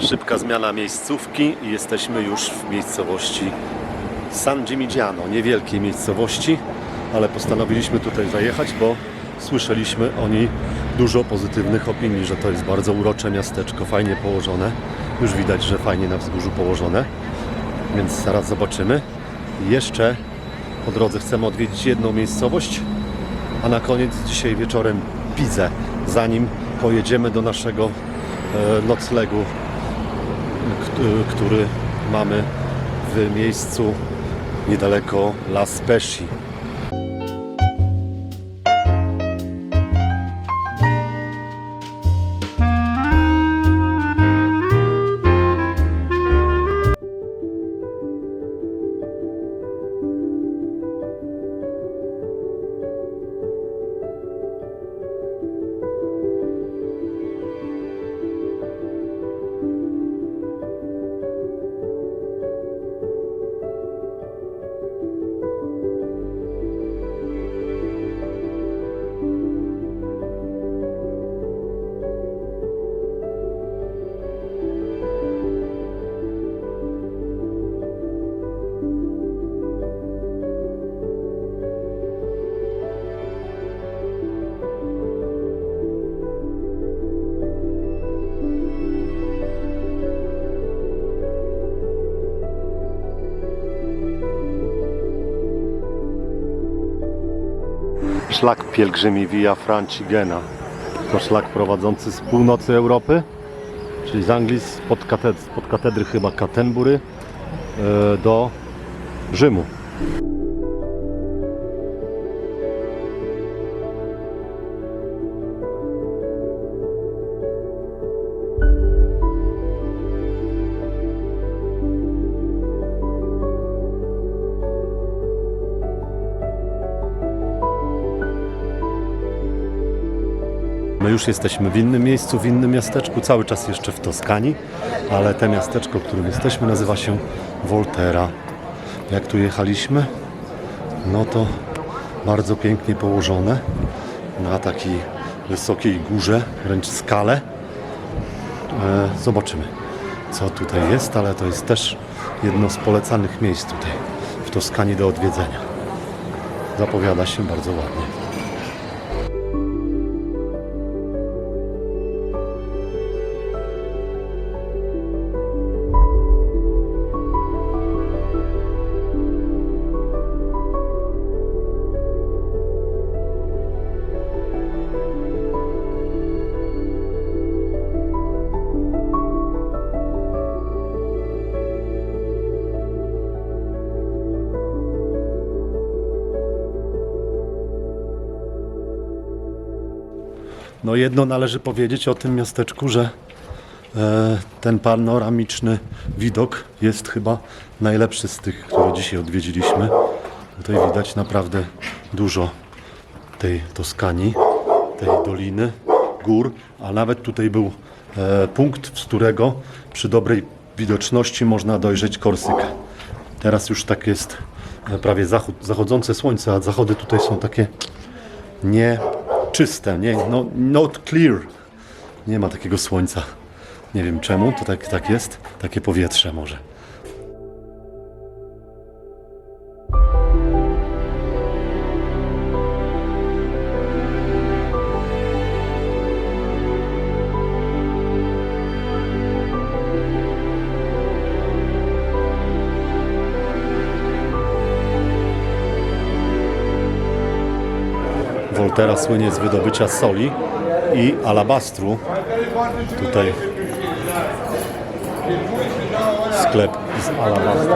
Szybka zmiana miejscówki i jesteśmy już w miejscowości San Gimignano, niewielkiej miejscowości, ale postanowiliśmy tutaj zajechać, bo słyszeliśmy o niej dużo pozytywnych opinii, że to jest bardzo urocze miasteczko, fajnie położone. Już widać, że fajnie na wzgórzu położone, więc zaraz zobaczymy. Jeszcze po drodze chcemy odwiedzić jedną miejscowość, a na koniec dzisiaj wieczorem Pizę, zanim pojedziemy do naszego e, noclegu, który mamy w miejscu niedaleko La Spezia. Szlak pielgrzymi Via Francigena. To szlak prowadzący z północy Europy, czyli z Anglii, spod, katedry, spod katedry chyba Katenbury e, do Rzymu. My już jesteśmy w innym miejscu, w innym miasteczku, cały czas jeszcze w Toskanii, ale te miasteczko, w którym jesteśmy, nazywa się Volterra. Jak tu jechaliśmy, no to bardzo pięknie położone na takiej wysokiej górze, wręcz skale. E, zobaczymy, co tutaj jest, ale to jest też jedno z polecanych miejsc tutaj w Toskanii do odwiedzenia. Zapowiada się bardzo ładnie. No jedno należy powiedzieć o tym miasteczku, że e, ten panoramiczny widok jest chyba najlepszy z tych, które dzisiaj odwiedziliśmy. Tutaj widać naprawdę dużo tej Toskanii, tej doliny, gór, a nawet tutaj był e, punkt, z którego przy dobrej widoczności można dojrzeć Korsykę. Teraz już tak jest e, prawie zachód, zachodzące słońce, a zachody tutaj są takie nie czyste, nie, no, not clear. Nie ma takiego słońca. Nie wiem czemu, to tak, tak jest. Takie powietrze może. Volterra słynie z wydobycia soli i alabastru. Tutaj sklep z alabastru.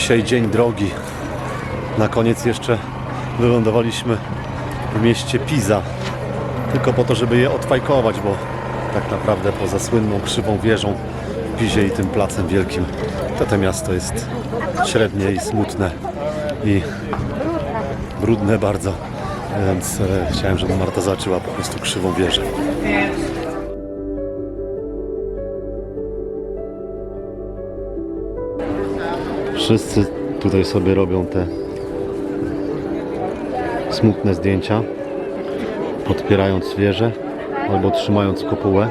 Dzisiaj dzień drogi. Na koniec jeszcze wylądowaliśmy w mieście Pisa. Tylko po to, żeby je odfajkować, bo tak naprawdę poza słynną krzywą wieżą w Pizie i tym placem wielkim, to to miasto jest średnie i smutne i brudne bardzo. Więc e, chciałem, żeby Marta zobaczyła po prostu krzywą wieżę. Wszyscy tutaj sobie robią te smutne zdjęcia, podpierając wieżę albo trzymając kopułę.